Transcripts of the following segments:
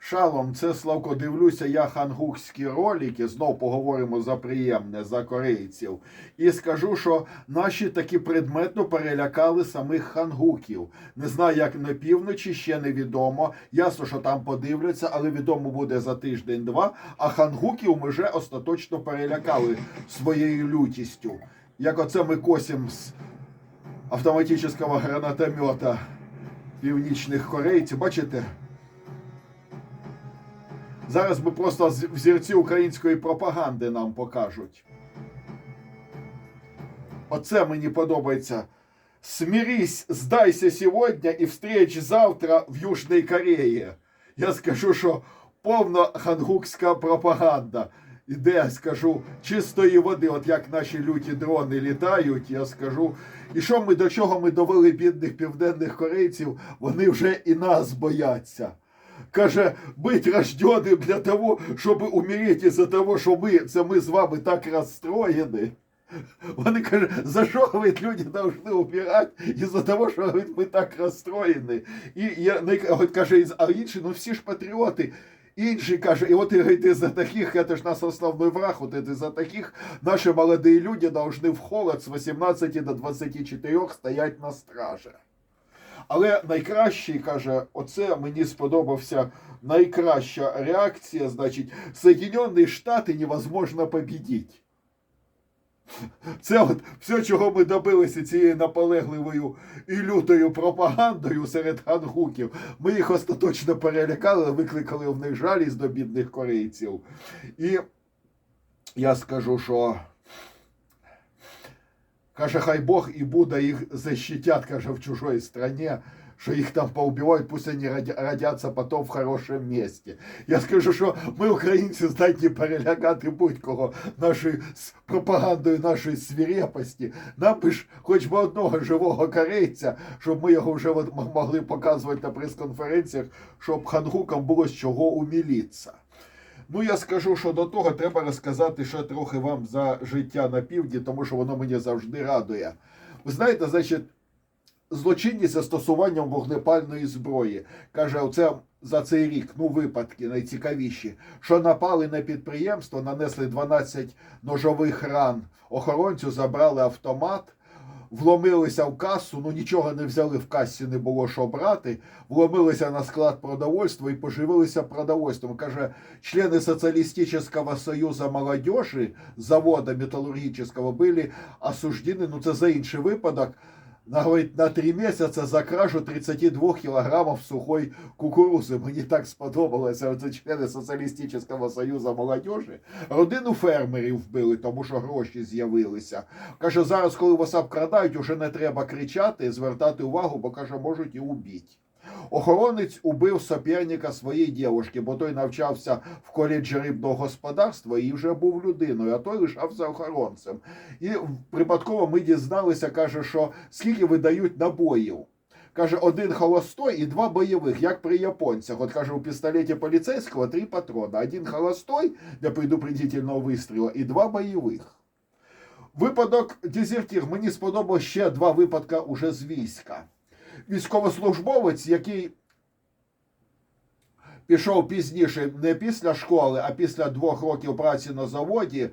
Шалом, це Славко. Дивлюся я хангукські ролики. Знов поговоримо за приємне, за корейців. І скажу, що наші таки предметно перелякали самих хангуків. Не знаю, як на півночі, ще невідомо. Ясно, що там подивляться, але відомо буде за тиждень-два. А хангуків ми вже остаточно перелякали своєю лютістю. Як оце ми косимо з автоматичного гранатомета північних корейців. Бачите? Зараз би просто взірці української пропаганди нам покажуть. Оце мені подобається. Смирись, здайся сьогодні і встреч завтра в Южній Кореї. Я скажу, що повна хангукська пропаганда. Іде, скажу, чистої води, от як наші люті дрони літають, я скажу. І що ми до чого ми довели бідних південних корейців, вони вже і нас бояться Каже, быть рожденным для того, щоб умереть із-за того, що ми, це ми з вами так розстроєні. Вони кажуть, за що ви люди повинні умирати із-за того, що говорить, ми так розстроєні. І я не от, каже, а інші, ну всі ж патріоти. Інші каже, і от говорить, за таких, это ж наш основной враг, вот это за таких наши молодые люди должны в холод з 18 до 24 стоять на страже. Але найкращий каже, оце мені сподобався найкраща реакція. Значить, Соединені Штати невозможно побідіть. Це от все, чого ми добилися цією наполегливою і лютою пропагандою серед хангуків. Ми їх остаточно перелякали, викликали в них жалість до бідних корейців. І я скажу, що. Каже, хай Бог і Будда їх защитят, каже, в чужой стране, що їх там поубивають, пусть вони раді- родяться потом в хорошем місті. Я скажу, що ми, українці, здатні перелякати будь-кого нашою пропагандою нашої свирепості. Ж хоч би одного живого корейця, щоб ми його вже могли показувати на прес-конференціях, щоб хангукам було з чого умілітися. Ну, я скажу, що до того треба розказати ще трохи вам за життя на півдні, тому що воно мені завжди радує. Ви знаєте, значить, злочинність застосуванням вогнепальної зброї. Каже, оце за цей рік, ну, випадки найцікавіші, що напали на підприємство, нанесли 12 ножових ран. Охоронцю забрали автомат Вломилися в касу, ну нічого не взяли в касі, не було що брати. Вломилися на склад продовольства і поживилися продовольством. Каже, члены Социалистического союза молодежи завода металлургического были осуждены, ну це за інший випадок, на, говорить, на три місяці за кражу 32 кілограмів сухої кукурузи. Мені так сподобалося. Це члени Соціалістичного союзу молодежі. Родину фермерів вбили, тому що гроші з'явилися. Каже, зараз, коли вас обкрадають, уже не треба кричати, звертати увагу, бо каже, можуть і убити. Охоронець убив соперника своєї дівчинки, бо той навчався в коледжі рибного господарства і вже був людиною, а той лишався охоронцем. І припадково ми дізналися, каже, що скільки видають набоїв. Каже, один холостой і два бойових, як при японцях. От каже, у пістолеті поліцейського три патрона. Один холостой для предупредительного вистрілу і два бойових. Випадок дезертір. Мені сподобалось ще два випадка уже з війська. Військовослужбовець, який пішов пізніше, не після школи, а після двох років праці на заводі,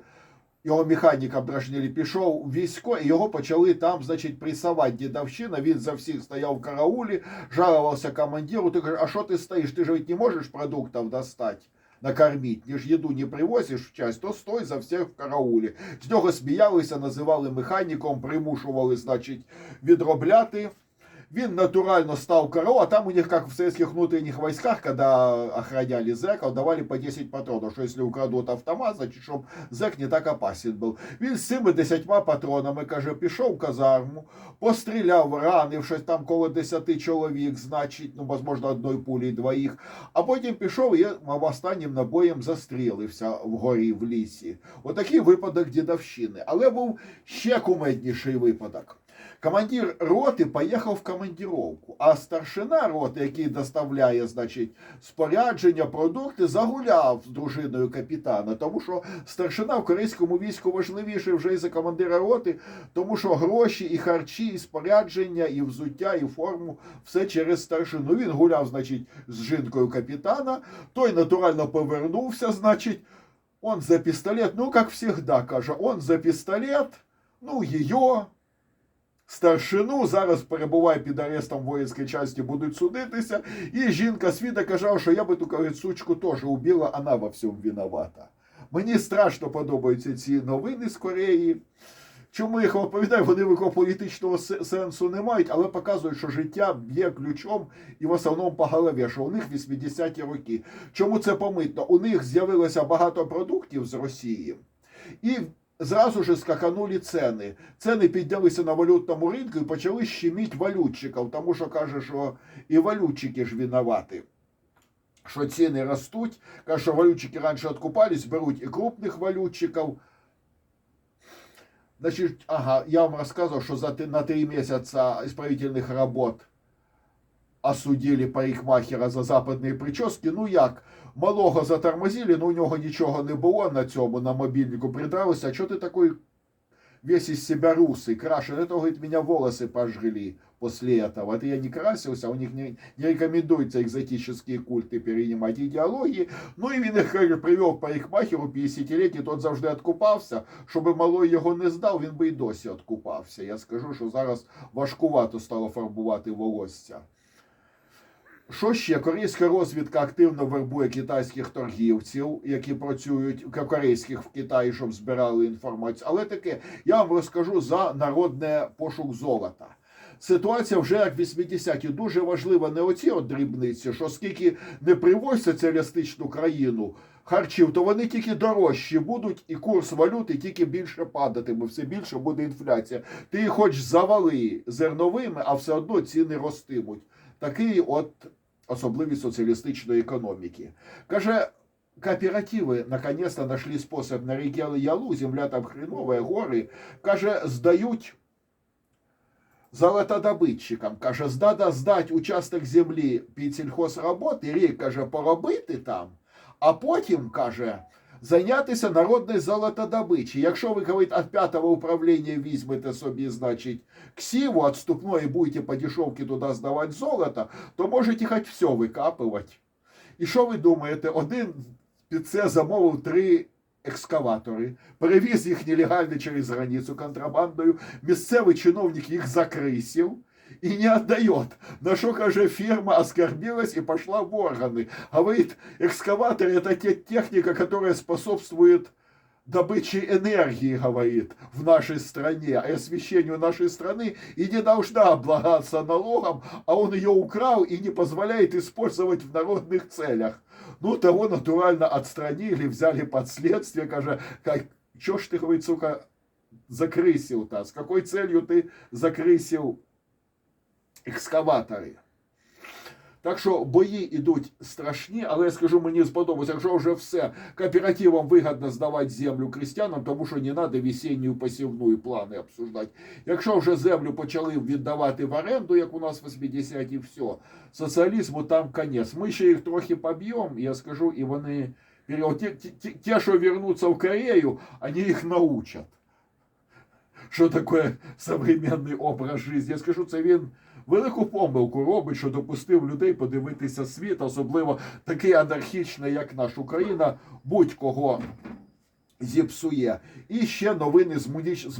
його механіка бражнілі, пішов у військо, і його почали там, значить, пресувати дідовщина. Він за всіх стояв в караулі, жалувався командиру. Ти кажеш, а що ти стоїш? Ти ж ведь не можеш продуктів достати. Накормить, ніж їду не привозиш в часть, то стой за всіх в караулі. З нього сміялися, називали механіком, примушували, значить, відробляти. Він натурально стал КРО, а там у них, как в советских внутренних войсках, когда охраняли зэков, давали по 10 патронов, що якщо украдуть автомат, значить, щоб зек не так опасен був. Він з цими 10 патронами, каже, пішов в казарму, постріляв, ранив щось там коло 10 чоловік, значить, ну, можливо, одної пулі двоїх, а потім пішов і останнім набоєм застрілився вгорі в лісі. Отакий випадок дідовщини. Але був ще кумедніший випадок. Командир роти поїхав в командировку, а старшина роти, який доставляє, значить, спорядження, продукти, загуляв з дружиною капітана, тому що старшина в корейському війську важливіший вже і за командира роти, тому що гроші, і харчі, і спорядження, і взуття, і форму все через старшину. Він гуляв, значить, з жінкою капітана. Той натурально повернувся, значить, он за пістолет, ну, як завжди, каже, он за пістолет, ну, її. Старшину зараз перебуває під арестом воїнської частини, будуть судитися. І жінка світа каже, що я би ту сучку теж убила, вона во всьому виновата. Мені страшно подобаються ці новини з Кореї. Чому їх оповідаю? Вони великого політичного сенсу не мають, але показують, що життя б'є ключом і в основному по голові, що у них 80-ті роки. Чому це помитно? У них з'явилося багато продуктів з Росії. І зразу ж скаканули ціни. Ціни піднялися на валютному ринку і почали щеміть валютчиків, тому що каже, що і валютчики ж винуваті. Що ціни ростуть, каже, що валютчики раніше откупались, беруть і крупних валютчиків. Значить, ага, я вам рассказывал, что за, на три месяца исправительных работ осудили парикмахера за западні прически. Ну як, малого затормозили, ну у нього нічого не було на цьому, на мобільнику придрався. А що ти такий весь из себя русый, крашен? Это, говорит, меня волосы пожгли после этого. Это я не красился, у них не, не рекомендуется экзотические культы перенимать идеологии. Ну і він їх каже, привів к парикмахеру 50-летній, тот завжди откупався. Щоб малой його не здав, він би і досі откупався. Я скажу, що зараз важкувато стало фарбувати волосся. Що ще? Корейська розвідка активно вербує китайських торгівців, які працюють корейських в Китаї, щоб збирали інформацію. Але таке, я вам розкажу за народне пошук золота. Ситуація вже як 80-ті. Дуже важлива не оці от дрібниці, що скільки не привозь соціалістичну країну харчів, то вони тільки дорожчі будуть, і курс валюти тільки більше падатиме, все більше буде інфляція. Ти хоч завали зерновими, а все одно ціни ростимуть. Такий от особливість соціалістичної економіки. Каже, кооперативи наконец-то знайшли спосіб на ріки Ялу, земля там хреновая, гори. Каже, здають золотодобитчикам. Каже, здада здати участок землі під сільхозроботи, рік, каже, поробити там, а потім, каже, зайнятися народною золотодобичі. Якщо ви, говорить, від п'ятого управління візьмете собі, значить, ксиву отступну і будете по дешевці туди здавати золото, то можете хоч все викапувати. І що ви думаєте? Один під це замовив три екскаватори, перевіз їх нелегально через границю контрабандою, місцевий чиновник їх закрисів и не отдает. На что, каже, фирма оскорбилась и пошла в органы. Говорит, экскаватор это те техника, которая способствует добыче энергии, говорит, в нашей стране, и освещению нашей страны, и не должна облагаться налогом, а он ее украл и не позволяет использовать в народных целях. Ну, того натурально отстранили, взяли под следствие, каже, как, чё ж ты, говорит, сука, закрысил-то? С какой целью ты закрысил екскаватори. Так що бої йдуть страшні, але я скажу, мені сподобалось, якщо вже все кооперативам вигідно здавати землю крестьянам, тому що не треба весенню посівну і плани обсуждати. Якщо вже землю почали віддавати в оренду, як у нас в 80-ті, все, соціалізму там конець. Ми ще їх трохи поб'ємо, я скажу, і вони ті, ті, ті, що вернуться в Корею, вони їх научать. Що таке современний образ життя? Я скажу, це він велику помилку робить, що допустив людей подивитися світ, особливо такий анархічний, як наш Україна, будь-кого зіпсує. І ще новини з, муніч... з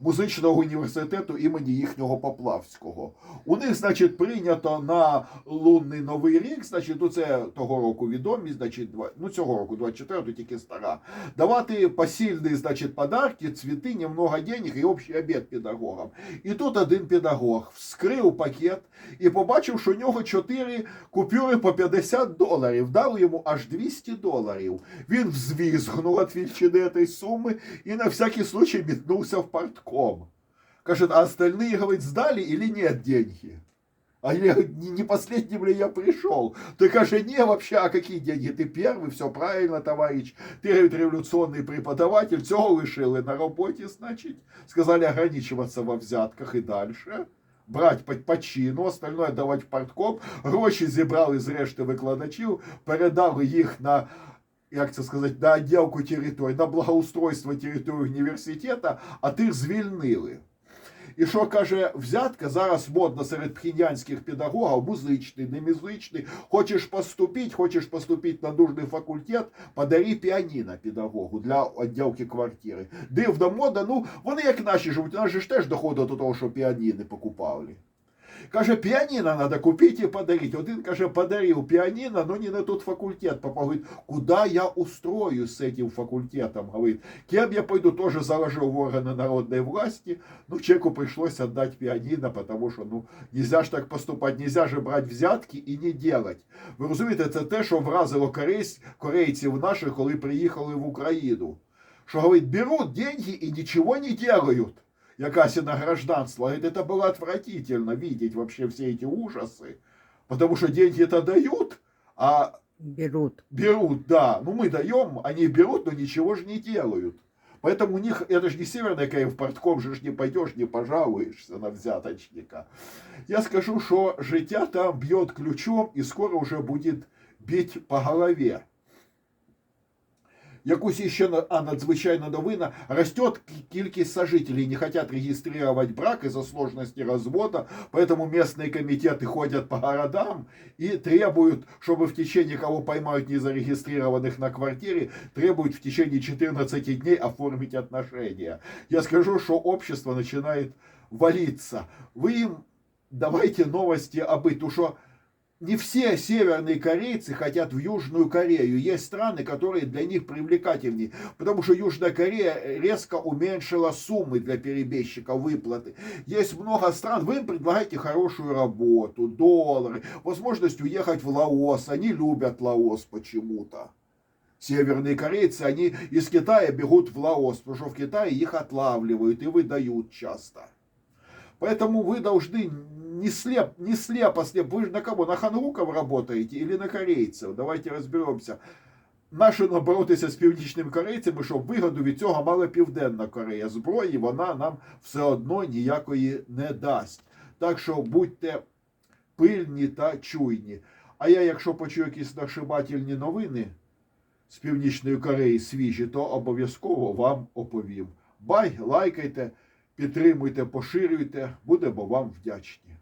музичного університету імені їхнього Поплавського. У них, значить, прийнято на лунний новий рік, значить, ну це того року відомі, значить, ну цього року, 24 тільки стара. Давати посильні, значить, подарки, цвіти, немного денег і общий обід педагогам. І тут один педагог вскрив пакет і побачив, що у нього чотири купюри по 50 доларів. Дали йому аж 200 доларів. Він взвізгнув від величини этой суммы и на всякий случай метнулся в портком. Каже, а остальные, говорит, сдали или нет деньги? А я говорю, не, не последним ли я пришел? Ты каже, не, вообще, а какие деньги? Ты первый, все правильно, товарищ. Ты говорит, революционный преподаватель, цього лишили на роботі, значить. Сказали ограничиваться во взятках і дальше. Брать по, по чину, остальное давати в парткоп. Гроші зібрали з решти викладачів, передали їх на, як це сказати, на відділку території, на благоустройство території університету, а тих звільнили. І що каже взятка зараз модно серед пхінянських педагогів, музичний, не музичний. Хочеш поступити, хочеш поступити на нужний факультет, подари піаніно педагогу для відділки квартири. Дивна мода, ну вони як наші живуть, у нас же ж теж доходить до того, що піаніни покупали. Каже, піаніно треба купити і подарити. Один каже, подарив піаніно, но не на тот факультет. Папа говорит, куда я устроюсь с этим факультетом? Говорит, кем я пойду, тоже заложил в органы народной власти. Ну, человеку пришлось отдать пианино, потому что, ну, нельзя ж так поступать, нельзя же брать взятки і не делать. Ви розумієте, це те, що вразило корейсь, корейців наших, коли приїхали в Україну. Що, говорить, беруть деньги і нічого не делают. Якась на гражданство. Говорит, это было отвратительно видеть вообще все эти ужасы. Потому что деньги-то дают, а Берут. берут, да. Ну, мы даем, они берут, но ничего же не делают. Поэтому у них, это же не Северная Корея, в портком же не пойдешь, не пожалуешься на взяточника. Я скажу, что життя там бьет ключом и скоро уже будет бить по голове. Якусь еще а, надзвичайна новина. Растет кількість сожителей, не хотят регистрировать брак из-за сложности развода, поэтому местные комитеты ходят по городам и требуют, чтобы в течение, кого поймают незарегистрированных на квартире, требуют в течение 14 дней оформить отношения. Я скажу, что общество начинает валиться. Вы им давайте новости об этом, что не все северные корейцы хотят в Южную Корею. Есть страны, которые для них привлекательнее. Потому что Южная Корея резко уменьшила суммы для перебежчиков выплаты. Есть много стран, вы им предлагаете хорошую работу, доллары, возможность уехать в Лаос. Они любят Лаос почему-то. Северные корейцы, они из Китая бегут в Лаос, потому что в Китае их отлавливают и выдают часто. Поэтому вы должны не, слеп, не слепо, слеп. Вы же на кого? На ханруков работаете или на корейців? Давайте розберемося. Наші боротися з північними корейцями, щоб вигоду від цього мала Південна Корея. Зброї вона нам все одно ніякої не дасть. Так що будьте пильні та чуйні. А я, якщо почую якісь нашибательні новини з Північної Кореї свіжі, то обов'язково вам оповім. Бай, лайкайте, підтримуйте, поширюйте, будемо вам вдячні.